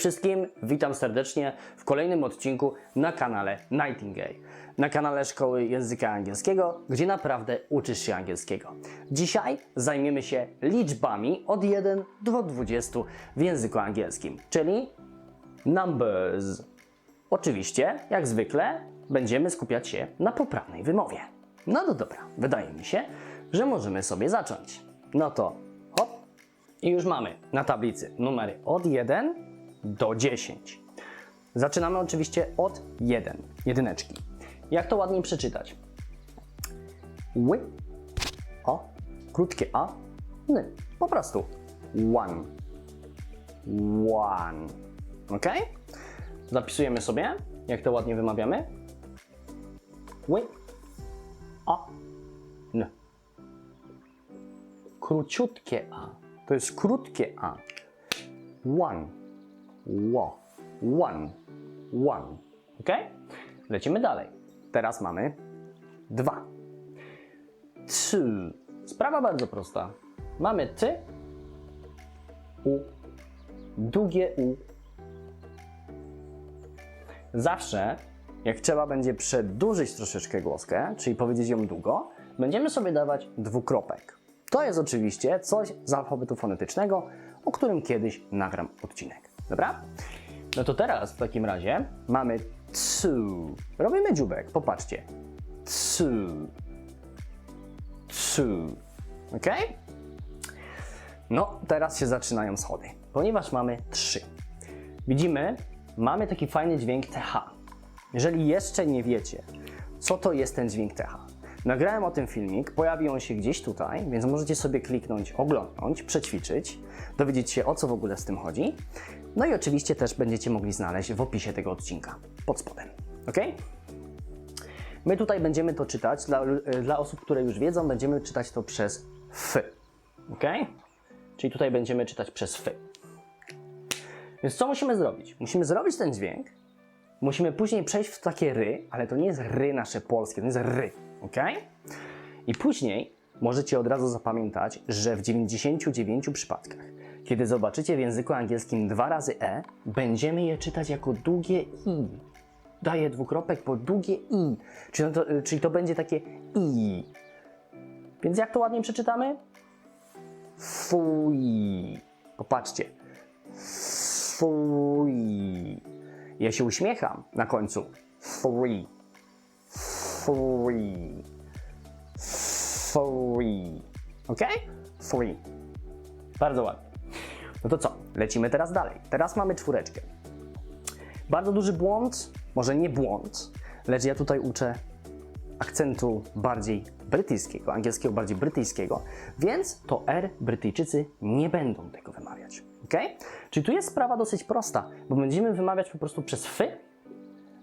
wszystkim, witam serdecznie w kolejnym odcinku na kanale Nightingale. Na kanale Szkoły Języka Angielskiego, gdzie naprawdę uczysz się angielskiego. Dzisiaj zajmiemy się liczbami od 1 do 20 w języku angielskim, czyli numbers. Oczywiście, jak zwykle, będziemy skupiać się na poprawnej wymowie. No to dobra, wydaje mi się, że możemy sobie zacząć. No to hop, i już mamy na tablicy numery od 1 do 10. Zaczynamy oczywiście od 1, jedyneczki. Jak to ładniej przeczytać? Ły, o, krótkie a, ny. Po prostu one. One. Ok? Zapisujemy sobie, jak to ładnie wymawiamy. Ły, a, n. Króciutkie a. To jest krótkie a. One. One. One. Ok? Lecimy dalej. Teraz mamy dwa. Two. Sprawa bardzo prosta. Mamy ty, u, długie u. Zawsze, jak trzeba będzie przedłużyć troszeczkę głoskę, czyli powiedzieć ją długo, będziemy sobie dawać dwukropek. To jest oczywiście coś z alfabetu fonetycznego, o którym kiedyś nagram odcinek. Dobra? No to teraz w takim razie mamy two. Robimy dziubek, popatrzcie. Two. Two. Ok? No, teraz się zaczynają schody, ponieważ mamy trzy. Widzimy, mamy taki fajny dźwięk TH. Jeżeli jeszcze nie wiecie, co to jest ten dźwięk TH, nagrałem o tym filmik, pojawi on się gdzieś tutaj, więc możecie sobie kliknąć, oglądnąć, przećwiczyć, dowiedzieć się o co w ogóle z tym chodzi. No i oczywiście też będziecie mogli znaleźć w opisie tego odcinka pod spodem. Ok? My tutaj będziemy to czytać, dla, dla osób, które już wiedzą, będziemy czytać to przez f. Ok? Czyli tutaj będziemy czytać przez f. Więc co musimy zrobić? Musimy zrobić ten dźwięk, musimy później przejść w takie ry, ale to nie jest ry nasze polskie, to jest ry, ok? I później możecie od razu zapamiętać, że w 99 przypadkach, kiedy zobaczycie w języku angielskim dwa razy e, będziemy je czytać jako długie i. Daję dwukropek po długie i, czyli to, czyli to będzie takie i. Więc jak to ładnie przeczytamy? Fuj. Popatrzcie. Fuj. Ja się uśmiecham na końcu. Free. Free. Free. Ok? Free. Bardzo ładnie. No to co? Lecimy teraz dalej. Teraz mamy czwóreczkę. Bardzo duży błąd, może nie błąd, lecz ja tutaj uczę akcentu bardziej brytyjskiego, angielskiego bardziej brytyjskiego, więc to R Brytyjczycy nie będą tego wymawiać. Ok? Czyli tu jest sprawa dosyć prosta, bo będziemy wymawiać po prostu przez F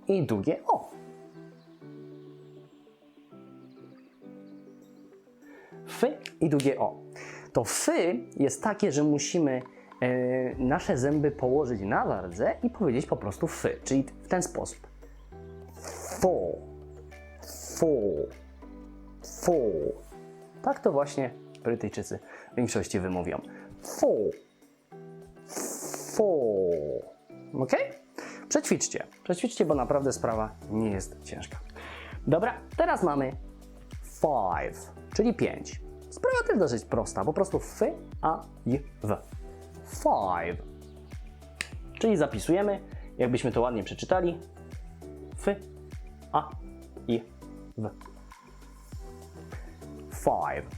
i długie O. F i długie O. To F jest takie, że musimy nasze zęby położyć na wardze i powiedzieć po prostu F, czyli w ten sposób. Four four, four. Tak to właśnie Brytyjczycy w większości wymówią. Four, four. Ok? Przećwiczcie. Przećwiczcie, bo naprawdę sprawa nie jest ciężka. Dobra, teraz mamy five, czyli pięć. Sprawa też dosyć prosta, po prostu f, a, i, w. Five. Czyli zapisujemy, jakbyśmy to ładnie przeczytali. F, a, i, w. Five.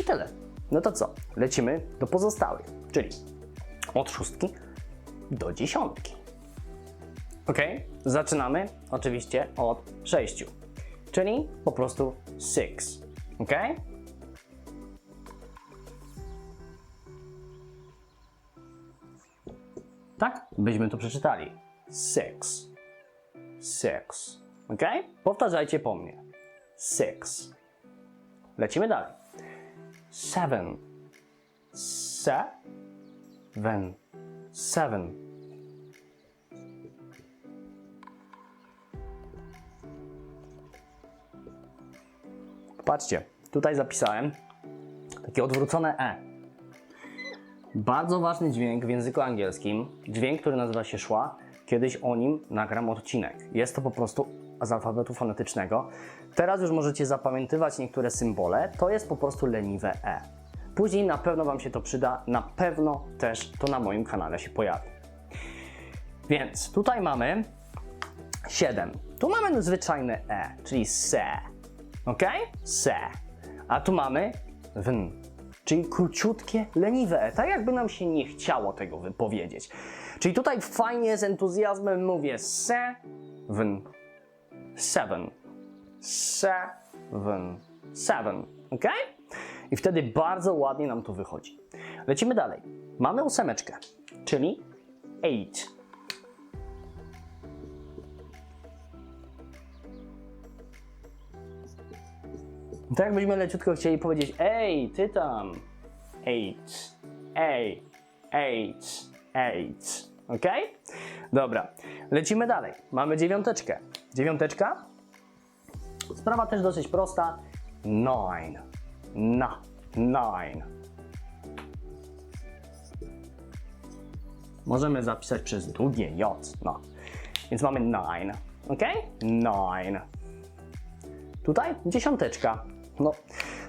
I tyle. No to co? Lecimy do pozostałych, czyli od szóstki do dziesiątki. Ok? Zaczynamy oczywiście od sześciu, czyli po prostu six. Ok? Tak? Byśmy to przeczytali. Six. Six. Ok? Powtarzajcie po mnie. Six. Lecimy dalej. Seven. Seven. Seven. Patrzcie, tutaj zapisałem takie odwrócone E. Bardzo ważny dźwięk w języku angielskim, dźwięk, który nazywa się szła. Kiedyś o nim nagram odcinek. Jest to po prostu z alfabetu fonetycznego. Teraz już możecie zapamiętywać niektóre symbole. To jest po prostu leniwe E. Później na pewno Wam się to przyda, na pewno też to na moim kanale się pojawi. Więc tutaj mamy 7. Tu mamy zwyczajne E, czyli se. Ok? Se. A tu mamy wn, czyli króciutkie, leniwe. Tak jakby nam się nie chciało tego wypowiedzieć. Czyli tutaj fajnie z entuzjazmem mówię se, wn, seven, seven, seven. Ok? I wtedy bardzo ładnie nam to wychodzi. Lecimy dalej. Mamy ósemeczkę, czyli eight. Tak jakbyśmy leciutko chcieli powiedzieć, ej, ty tam, eight, ej, eight, eight, ok? Dobra, lecimy dalej. Mamy dziewiąteczkę. Dziewiąteczka. Sprawa też dosyć prosta. Nine, na, nine. Możemy zapisać przez długie J, no. Więc mamy nine, ok? Nine. Tutaj dziesiąteczka. No,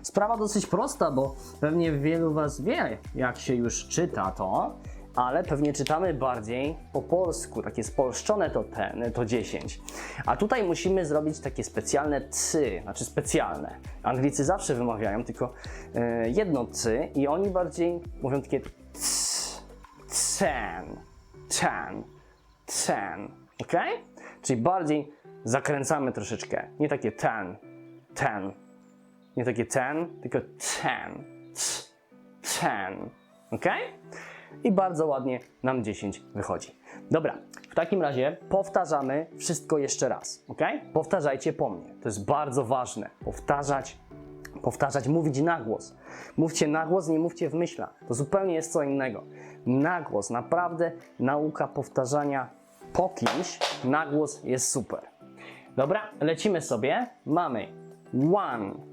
sprawa dosyć prosta, bo pewnie wielu Was wie, jak się już czyta to, ale pewnie czytamy bardziej po polsku, takie spolszczone to ten, to 10. A tutaj musimy zrobić takie specjalne cy, znaczy specjalne. Anglicy zawsze wymawiają tylko e, jedno cy i oni bardziej mówią takie c, ten, ten, ten, ok? Czyli bardziej zakręcamy troszeczkę, nie takie ten, ten, nie takie ten, tylko ten, ten, ok? I bardzo ładnie nam 10 wychodzi. Dobra, w takim razie powtarzamy wszystko jeszcze raz, ok? Powtarzajcie po mnie, to jest bardzo ważne. Powtarzać, powtarzać, mówić na głos. Mówcie na głos, nie mówcie w myślach. To zupełnie jest co innego. Na głos, naprawdę nauka powtarzania po kimś na głos jest super. Dobra, lecimy sobie. Mamy one,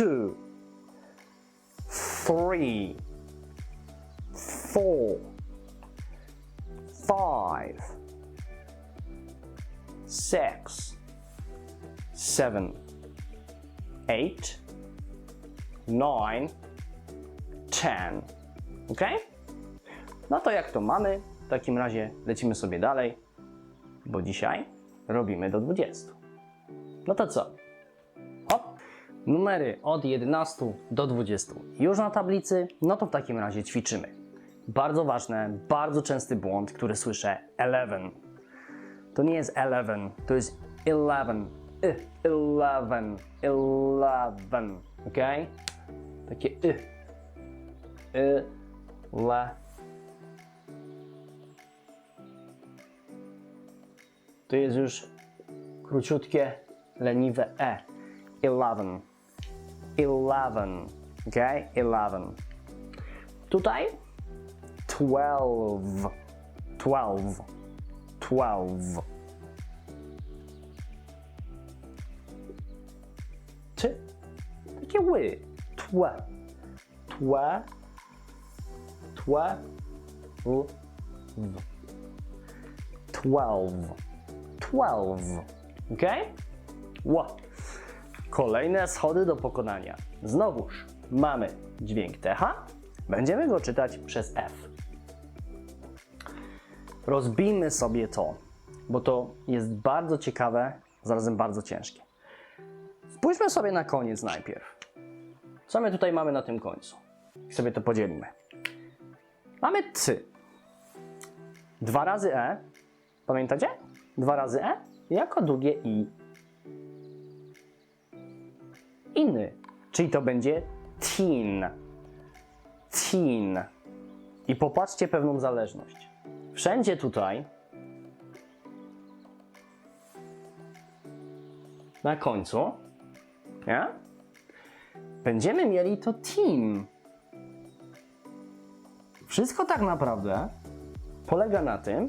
two, three, four, five, six, seven, eight, nine, ten. Ok? No to jak to mamy, w takim razie lecimy sobie dalej, bo dzisiaj robimy do 20. No to co? Numery od 11 do 20 już na tablicy, no to w takim razie ćwiczymy. Bardzo ważne, bardzo częsty błąd, który słyszę 11. To nie jest 11, to jest 11. Y, 11, 11, ok? Takie y. Y, le. To jest już króciutkie, leniwe e. 11. 11. Ok? 11. Tutaj 12. 12. 12. Ty. Takie ły. Tłe. Tłe. Tłe. W. W. 12. 12. Ok? Ło. Kolejne schody do pokonania. Znowuż mamy dźwięk TH. Będziemy go czytać przez F. Rozbijmy sobie to, bo to jest bardzo ciekawe, zarazem bardzo ciężkie. Spójrzmy sobie na koniec najpierw. Co my tutaj mamy na tym końcu? I sobie to podzielimy. Mamy cy. Dwa razy E. Pamiętacie? Dwa razy E jako długie I. Inny, czyli to będzie teen. Teen. I popatrzcie pewną zależność. Wszędzie tutaj na końcu nie? będziemy mieli to team. Wszystko tak naprawdę polega na tym,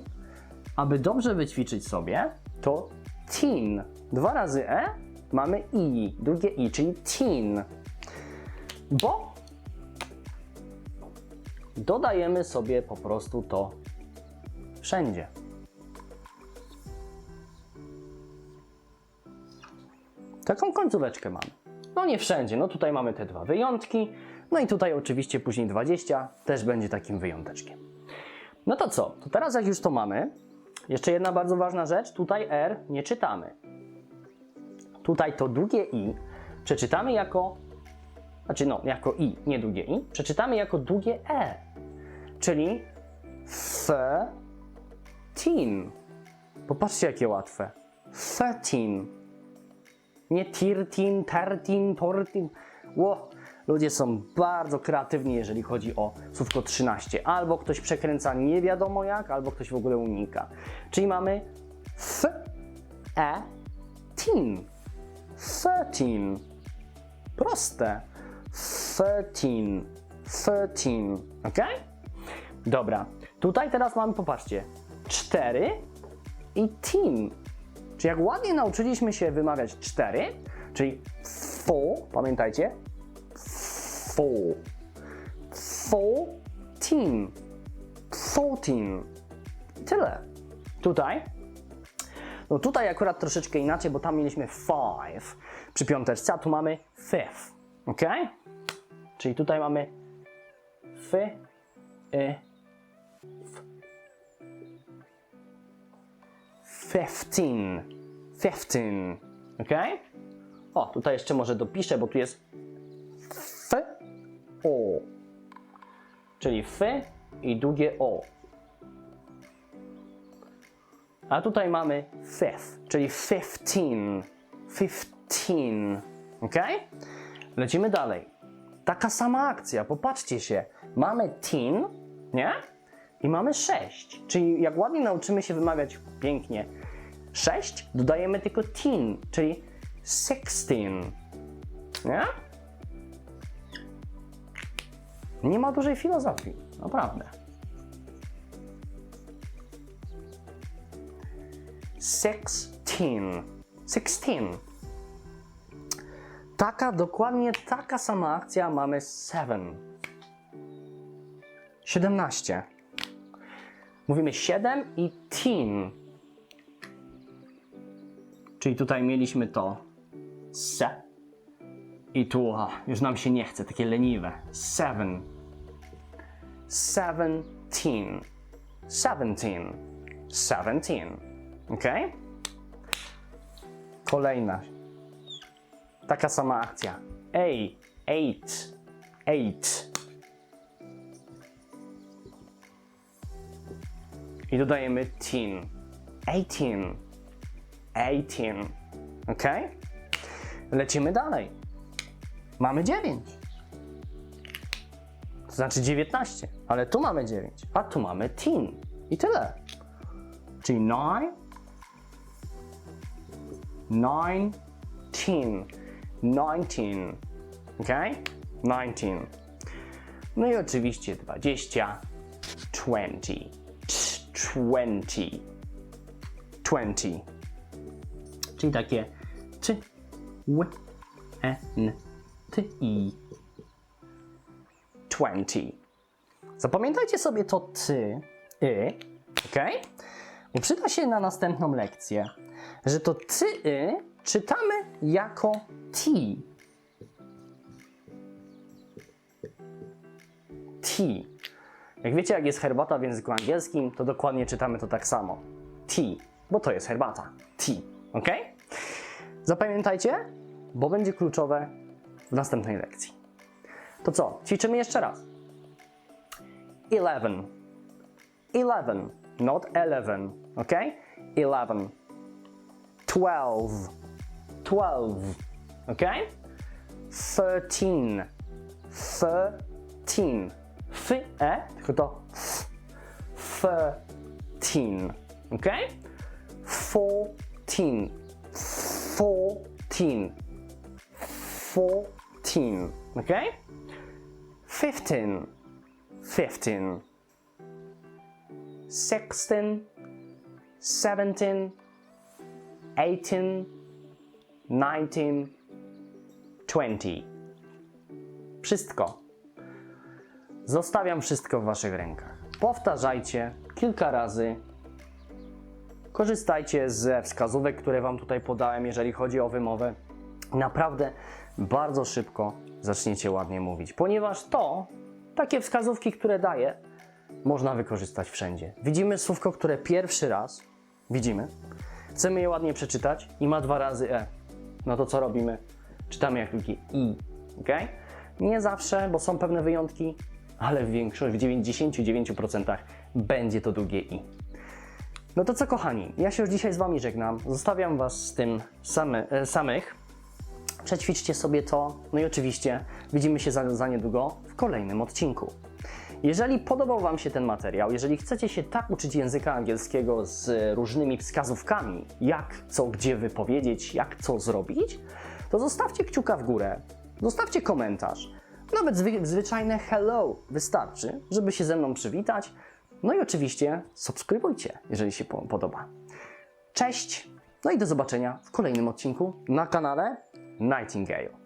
aby dobrze wyćwiczyć sobie, to teen. Dwa razy e mamy i, drugie i, czyli teen. Bo dodajemy sobie po prostu to wszędzie. Taką końcóweczkę mamy. No nie wszędzie, no tutaj mamy te dwa wyjątki, no i tutaj oczywiście później 20 też będzie takim wyjąteczkiem. No to co? To teraz jak już to mamy, jeszcze jedna bardzo ważna rzecz, tutaj R nie czytamy. Tutaj to długie I przeczytamy jako, znaczy no, jako I, nie długie I, przeczytamy jako długie E, czyli thirteen. Popatrzcie jakie łatwe. Thirteen. Nie tirtin, tertin, tortin. Ło, ludzie są bardzo kreatywni, jeżeli chodzi o słówko 13. Albo ktoś przekręca nie wiadomo jak, albo ktoś w ogóle unika. Czyli mamy f, e, tin. Thirteen. Proste. Thirteen. Thirteen. Ok? Dobra. Tutaj teraz mamy, popatrzcie, 4 i teen. Czyli jak ładnie nauczyliśmy się wymawiać 4, czyli four, pamiętajcie, four, fourteen, fourteen. Tyle. Tutaj no tutaj akurat troszeczkę inaczej, bo tam mieliśmy five przy piąteczce, a tu mamy fifth, ok? Czyli tutaj mamy fy, y, f. Fifteen, fifteen, ok? O, tutaj jeszcze może dopiszę, bo tu jest f, o, czyli f i długie o. A tutaj mamy fifth, czyli fifteen. Fifteen. Ok? Lecimy dalej. Taka sama akcja, popatrzcie się. Mamy teen, nie? I mamy 6. Czyli jak ładnie nauczymy się wymawiać pięknie 6, dodajemy tylko teen, czyli sixteen. Nie? Nie ma dużej filozofii, naprawdę. Sixteen. Sixteen. Taka, dokładnie taka sama akcja mamy seven. 17. Mówimy 7 i teen. Czyli tutaj mieliśmy to se. I tu a, już nam się nie chce, takie leniwe. Seven. Seventeen. Seventeen. Seventeen. Ok? Kolejna. Taka sama akcja. Eight. Eight. Eight. I dodajemy teen. Eighteen. Eighteen. Ok? Lecimy dalej. Mamy 9. To znaczy 19, ale tu mamy 9, a tu mamy teen. I tyle. Czyli 9, 9, teen, 19. Ok? 19. No i oczywiście 20, 20, 20, 20. Czyli takie ty, w, e, n, ty, i. 20. Zapamiętajcie sobie to ty, y, ok? Bo przyda się na następną lekcję, że to ty, y czytamy jako t. T. Jak wiecie, jak jest herbata w języku angielskim, to dokładnie czytamy to tak samo. Tea, bo to jest herbata. Tea, ok? Zapamiętajcie, bo będzie kluczowe w następnej lekcji. To co? Ćwiczymy jeszcze raz. Eleven. Eleven, not eleven, ok? Eleven. Twelve. Twelve, ok? Thirteen. Thirteen. F, e, tylko to f. Thirteen, ok? Fourteen. Fourteen. Fourteen, ok? Fifteen. Fifteen. Sixteen. Seventeen. Eighteen. Nineteen. Twenty. Wszystko. Zostawiam wszystko w Waszych rękach. Powtarzajcie kilka razy. Korzystajcie ze wskazówek, które Wam tutaj podałem, jeżeli chodzi o wymowę. Naprawdę bardzo szybko zaczniecie ładnie mówić, ponieważ to, takie wskazówki, które daję, można wykorzystać wszędzie. Widzimy słówko, które pierwszy raz widzimy, chcemy je ładnie przeczytać i ma dwa razy e. No to co robimy? Czytamy jak wielkie i, ok? Nie zawsze, bo są pewne wyjątki, ale w większości, w 99% będzie to długie i. No to co kochani, ja się już dzisiaj z Wami żegnam, zostawiam Was z tym same, e, samych. Przećwiczcie sobie to, no i oczywiście widzimy się za, za niedługo w kolejnym odcinku. Jeżeli podobał Wam się ten materiał, jeżeli chcecie się tak uczyć języka angielskiego z różnymi wskazówkami, jak co gdzie wypowiedzieć, jak co zrobić, to zostawcie kciuka w górę, zostawcie komentarz. Nawet zwy, zwyczajne hello wystarczy, żeby się ze mną przywitać. No i oczywiście subskrybujcie, jeżeli się po- podoba. Cześć! No i do zobaczenia w kolejnym odcinku na kanale Nightingale.